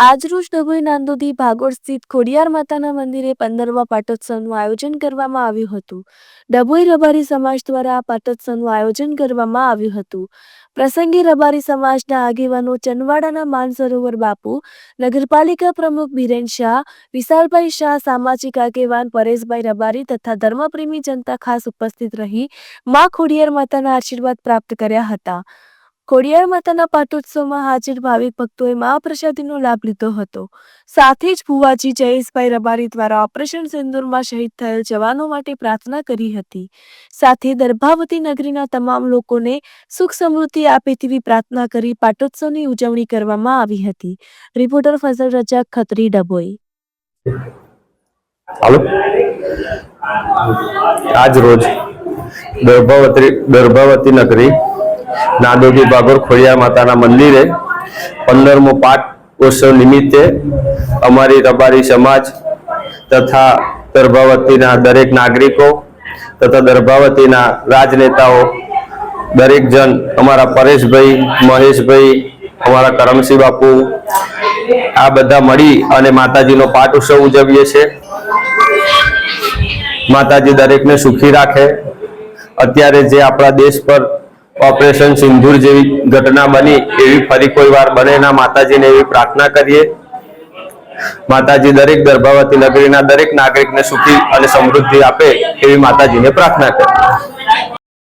આજરોજ ડભોઈ નાંદોદી ભાગોળ સ્થિત ખોડિયાર માતાના મંદિરે પંદરમા પાટોત્સવનું આયોજન કરવામાં આવ્યું હતું. ડભોઈ રબારી સમાજ દ્વારા પાટોત્સવનું આયોજન કરવામાં આવ્યું હતું. પ્રસંગે રબારી સમાજના આગેવાનો ચનવાડાના માનસરોવર બાપુ, નગરપાલિકા પ્રમુખ બિરેન શાહ, વિશાલભાઈ શાહ, સામાજિક આગેવાન પરેશભાઈ રબારી તથા ધર્મપ્રેમી જનતા ખાસ ઉપસ્થિત રહી મા ખોડિયાર માતાના આશીર્વાદ પ્રાપ્ત કર્યા હતા. ખોડિયાર માતાના પાટોત્સવમાં હાજર ભાવિક ભક્તોએ મહાપ્રસાદીનો લાભ લીધો હતો. સાથે જ ભુવાજી જયેશભાઈ રબારી દ્વારા ઓપરેશન સિંદુરમાં શહીદ થયેલ જવાનો માટે પ્રાર્થના કરી હતી. સાથે દર્ભાવતી નગરીના તમામ લોકોને સુખ સમૃદ્ધિ આપે તેવી પ્રાર્થના કરી પાટોત્સવની ઉજવણી કરવામાં આવી હતી. રિપોર્ટર ફઝલ રજા ખત્રી ડભોઈ. આજ રોજ દર્ભાવતી દર્ભાવતી નગરી નાદોદી બાગોર ખોડિયાર માતાના મંદિરે પંદરમો પાઠ ઉત્સવ નિમિત્તે અમારી રબારી સમાજ તથા દર્ભાવતીના દરેક નાગરિકો તથા દર્ભાવતીના રાજનેતાઓ, દરેક જન, અમારા પરેશભાઈ, મહેશભાઈ, અમારા કરમસિંહ બાપુ, આ બધા મળી અને માતાજીનો પાઠ ઉત્સવ ઉજવીએ છીએ. માતાજી દરેકને સુખી રાખે. અત્યારે જે આપણા દેશ પર ઓપરેશન સિંધુર જેવી ઘટના બની એવી ફરી કોઈ વાર બને ના માતાજીને એવી પ્રાર્થના કરીએ. માતાજી દરેક ગર્ભવતી નગરીના દરેક નાગરિકને સુખી અને સમૃદ્ધિ આપે એવી માતાજીને પ્રાર્થના કરીએ.